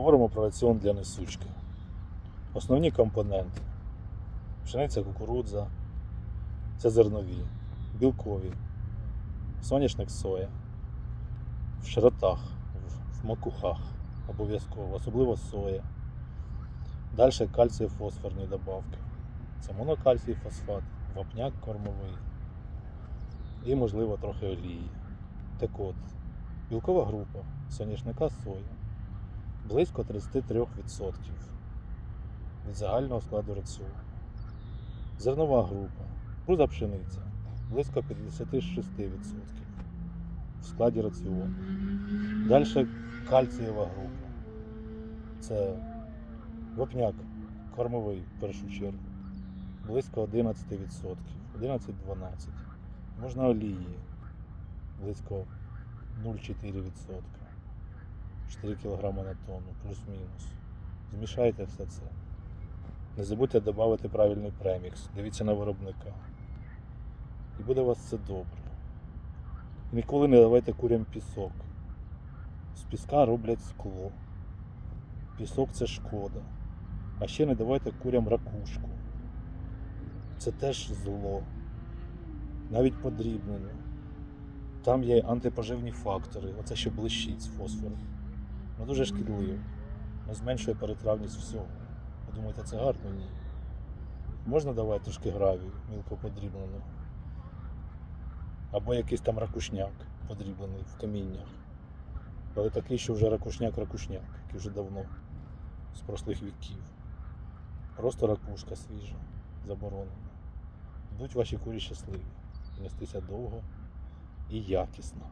Поговоримо про раціон для несучки. Основні компоненти. Пшениця, кукурудза, це зернові, білкові, соняшник соя, в широтах, в макухах обов'язково, особливо соя. Далі кальцій фосфорні добавки. Це монокальцій фосфат, вапняк кормовий і, можливо, трохи олії. Так от, білкова група соняшника соя близько 33% від загального складу раціону. Зернова група, круза пшениця близько 56% в складі раціону. Далі кальцієва група. Це вапняк кормовий в першу чергу. Близько 11%, 11-12%. Можна олії близько 0,4%. 4 кг на тонну, плюс-мінус. Змішайте все це. Не забудьте додати правильний премікс. Дивіться на виробника. І буде у вас все добре. Ніколи не давайте курям пісок. З піска роблять скло. Пісок це шкода. А ще не давайте курям ракушку. Це теж зло. Навіть подрібнено. Там є антипоживні фактори, оце що блищить з фосфором. Ну дуже шкідливо. Ну, зменшує перетравність всього. Ви думаєте, це гарно? Ні. Можна давати трошки гравію, мілко подрібнену. Або якийсь там ракушняк подріблений в каміннях. Але такий, що вже ракушняк-ракушняк, який вже давно з прошлих віків. Просто ракушка свіжа, заборонена. Будуть ваші курі щасливі. Нестися довго і якісно.